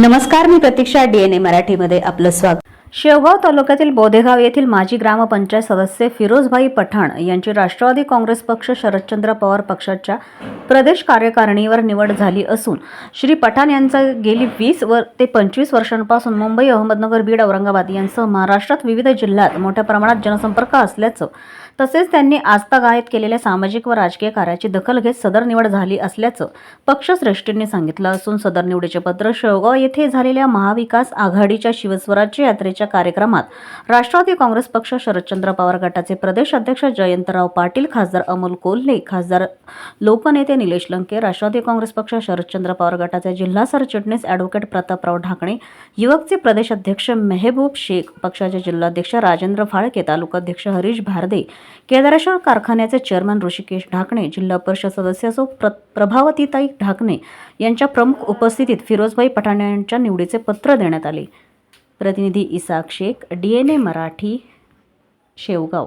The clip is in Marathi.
नमस्कार मी प्रतीक्षा डीएनए मराठीमध्ये आपलं स्वागत. शेवगाव तालुक्यातील बोधेगाव येथील माजी ग्रामपंचायत सदस्य फिरोजभाई पठाण यांची राष्ट्रवादी काँग्रेस पक्ष शरदचंद्र पवार पक्षाच्या प्रदेश कार्यकारिणीवर निवड झाली असून श्री पठाण यांचा गेली वीस वर ते पंचवीस वर्षांपासून मुंबई अहमदनगर बीड औरंगाबाद यांसह महाराष्ट्रात विविध जिल्ह्यात मोठ्या प्रमाणात जनसंपर्क असल्याचं तसेच त्यांनी आजतागायत केलेल्या सामाजिक व राजकीय कार्याची दखल घेत सदर निवड झाली असल्याचं पक्षश्रेष्ठींनी सांगितलं असून सदर निवडीचे पत्र शेवगाव येथे झालेल्या महाविकास आघाडीच्या शिवस्वराज्य यात्रेच्या कार्यक्रमात राष्ट्रवादी काँग्रेस पक्ष शरदचंद्र पवार गटाचे प्रदेश अध्यक्ष जयंतराव पाटील खासदार अमोल कोल्हे खासदार लोकनेते निलेश लंके राष्ट्रवादी काँग्रेस पक्ष शरदचंद्र पवार गटाचे जिल्हा सरचिटणीस ॲडव्होकेट प्रतापराव ढाकणे युवकचे प्रदेश अध्यक्ष मेहबूब शेख पक्षाचे जिल्हाध्यक्ष राजेंद्र फाळके तालुकाध्यक्ष हरीश भारदे केदारेश्वर कारखान्याचे चेअरमन ऋषिकेश ढाकणे जिल्हा परिषद सदस्य सो प्र प्रभावतीताई ढाकणे यांच्या प्रमुख उपस्थितीत फिरोजभाई पठाण यांच्या निवडीचे पत्र देण्यात आले. प्रतिनिधी Isak Shaikh D N A Marathi Shevgaon.